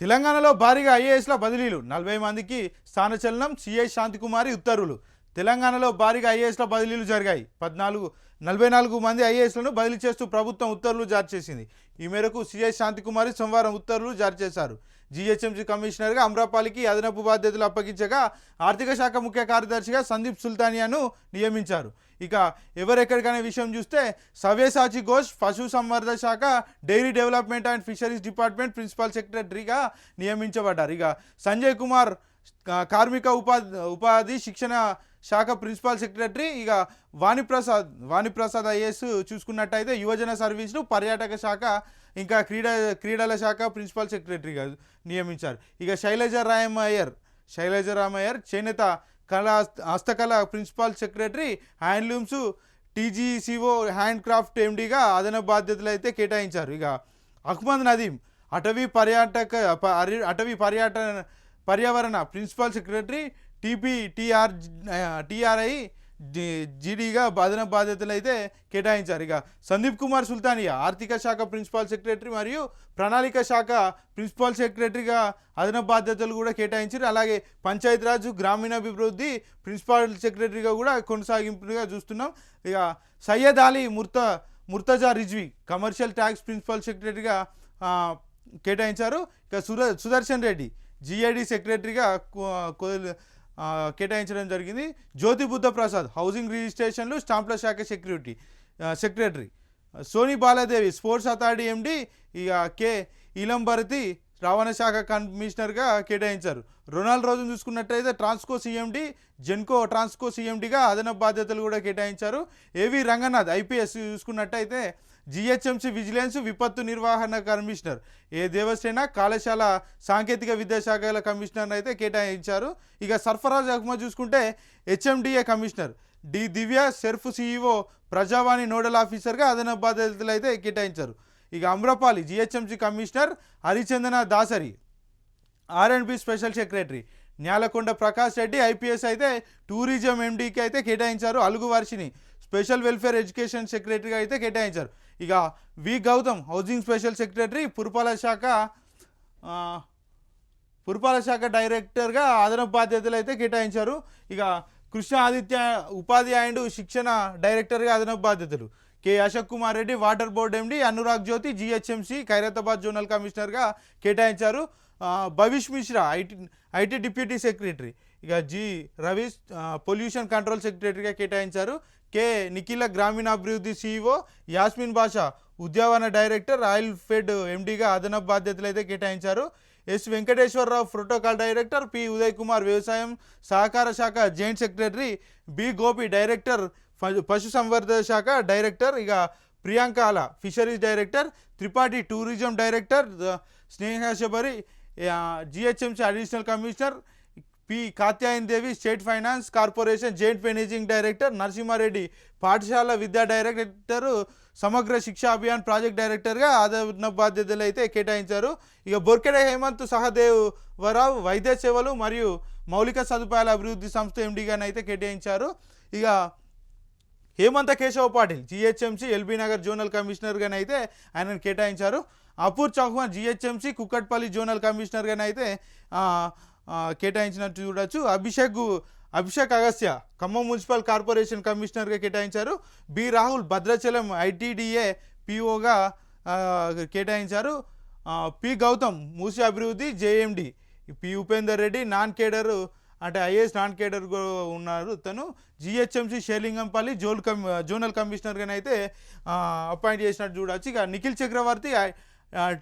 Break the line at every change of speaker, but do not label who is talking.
తెలంగాణలో భారీగా ఐఏఎస్ల బదిలీలు. నలభై మందికి స్థానచలనం సిఐ శాంతికుమారి ఉత్తర్వులు. తెలంగాణలో భారీగా ఐఏఎస్ల బదిలీలు జరిగాయి. పద్నాలుగు నలభై నాలుగు మంది ఐఏఎస్లను బదిలీ చేస్తూ ప్రభుత్వం ఉత్తర్వులు జారీ చేసింది. ఈ మేరకు సిఐ శాంతికుమారి సోమవారం ఉత్తర్వులు జారీ చేశారు. జీహెచ్ఎంసీ కమిషనర్గా అమరాపాలికి అదనపు బాధ్యతలు అప్పగించగా ఆర్థిక శాఖ ముఖ్య కార్యదర్శిగా సందీప్ సుల్తానియాను నియమించారు. ఇక ఎవరెక్కడికనే విషయం చూస్తే సవ్యసాచి ఘోష్ పశు సంవర్ధ శాఖ dairy development and fisheries department principal సెక్రటరీగా నియమించబడ్డారు. ఇక సంజయ్ కుమార్ కార్మిక ఉపాధి ఉపాధి శిక్షణ శాఖ ప్రిన్సిపాల్ సెక్రటరీ ఇక వాణిప్రసాద్ వాణిప్రసాద్ ఐఏఎస్ చూసుకున్నట్టయితే యువజన సర్వీసులు పర్యాటక శాఖ ఇంకా క్రీడా క్రీడల శాఖ ప్రిన్సిపల్ సెక్రటరీగా నియమించారు. ఇక శైలజ రామయ్యర్ శైలజ రామయ్యర్ చేనేత కళా హస్తకళ principal secretary handlooms TGCO hand craft ఎండీగా అదనపు బాధ్యతలు అయితే కేటాయించారు. ఇక అహ్మద్ నదీం అటవీ పర్యాటక అటవీ పర్యాటన పర్యావరణ principal secretary TP TR TRI జీడీగా అదనపు బాధ్యతలు అయితే కేటాయించారు. ఇక సందీప్ కుమార్ సుల్తానియా ఆర్థిక శాఖ ప్రిన్సిపాల్ సెక్రటరీ మరియు ప్రణాళిక శాఖ ప్రిన్సిపాల్ సెక్రటరీగా అదనపు బాధ్యతలు కూడా కేటాయించారు. అలాగే పంచాయతీరాజ్ గ్రామీణాభివృద్ధి ప్రిన్సిపాల్ సెక్రటరీగా కూడా కొనసాగింపుగా చూస్తున్నాం. ఇక Syed Ali Murta Murtaza Rizvi commercial tax principal సెక్రటరీగా కేటాయించారు. ఇక సుర సుదర్శన్ రెడ్డి జిఐడి సెక్రటరీగా కేటాయించడం జరిగింది. జ్యోతి బుద్ధ ప్రసాద్ హౌసింగ్ రిజిస్ట్రేషన్లు స్టాంప్ల శాఖ security secretary. Soni Baladevi sports authority MD ఇక కే. ఇలం రవాణా శాఖ కమిషనర్గా కేటాయించారు. రొనాల్డ్ రోజును చూసుకున్నట్టయితే ట్రాన్స్కో సీఎండి జెన్కో ట్రాన్స్కో సీఎండిగా అదనపు బాధ్యతలు కూడా కేటాయించారు. ఏవి రంగనాథ్ ఐపీఎస్ చూసుకున్నట్టయితే జిహెచ్ఎంసీ విజిలెన్స్ విపత్తు నిర్వహణ కమిషనర్. ఏ దేవసేన కళాశాల సాంకేతిక విద్యాశాఖల కమిషనర్ అయితే కేటాయించారు. ఇక సర్ఫరాజ్ అహ్మద్ చూసుకుంటే HMDA commissioner. D Divya SERP CEO Prajavani nodal ఆఫీసర్గా అదనపు బాధ్యతలు అయితే కేటాయించారు. ఇక Amrapali GHMC commissioner Harichandana Dasari. R and B special secretary. Nyalakonda Prakash Reddy IPS అయితే టూరిజం ఎండీకి అయితే కేటాయించారు. అలుగు వర్షిని స్పెషల్ వెల్ఫేర్ ఎడ్యుకేషన్ సెక్రటరీగా అయితే కేటాయించారు. ఇక V Gautam housing special secretary పురపాలక శాఖ పురపాలక శాఖ డైరెక్టర్గా అదనపు బాధ్యతలు అయితే కేటాయించారు. ఇక కృష్ణ ఆదిత్య ఉపాధి అండ్ శిక్షణ డైరెక్టర్గా అదనపు బాధ్యతలు. K Ashok Kumar Reddy water board MD Anurag Jyoti GHMC Khairatabad zonal కమిషనర్గా కేటాయించారు. Bhavish Mishra IT IT deputy secretary. ఇక జి రవి పొల్యూషన్ కంట్రోల్ సెక్రటరీగా కేటాయించారు. కె నిఖిల గ్రామీణాభివృద్ధి సిఇఓ యాస్మిన్ బాషా ఉద్యావన డైరెక్టర్ రాయల్ ఫెడ్ ఎండీగా అదనపు బాధ్యతలు అయితే కేటాయించారు. S Venkateswara Rao protocol director P Uday Kumar వ్యవసాయం సహకార శాఖ joint secretary B Gopi director పశు- పశు శాఖ డైరెక్టర్ ఇక Priyanka Ala fisheries director Tripathi tourism director Sneha Shabari GHMC additional commissioner P Katyayan Devi state finance corporation joint managing director Narasimha Reddy పాఠశాల విద్యా director సమగ్ర శిక్షా అభియాన్ ప్రాజెక్ట్ డైరెక్టర్గా అదనపు బాధ్యతలు అయితే కేటాయించారు. ఇక బొర్కెడ హేమంత్ సహదేవ్ వరావు వైద్య సేవలు మరియు మౌలిక సదుపాయాల అభివృద్ధి సంస్థ ఎండీగానైతే కేటాయించారు. ఇక Hemanta Keshava Patil GHMC LB Nagar zonal కమిషనర్గానైతే ఆయనను కేటాయించారు. అపూర్ చౌహాన్ జిహెచ్ఎంసీ కుక్కట్పల్లి జోనల్ కమిషనర్గానైతే అయితే కేటాయించినట్టు చూడొచ్చు. అభిషేక్ అభిషేక్ అగస్య ఖమ్మం మున్సిపల్ కార్పొరేషన్ కమిషనర్గా కేటాయించారు. బి. రాహుల్ భద్రాచలం ఐటీడీఏ పిఓగా కేటాయించారు. పి. గౌతమ్ మూసి అభివృద్ధి JMD. P. Upender Reddy non cadre అంటే ఐఏఎస్ నాన్ కేడర్ ఉన్నారు. తను జిహెచ్ఎంసీ షేలింగంపల్లి జోల్ కమ్ జోనల్ కమిషనర్గా అయితే అపాయింట్ చేసినట్టు చూడవచ్చు ఇక నిఖిల్ చక్రవర్తి uh,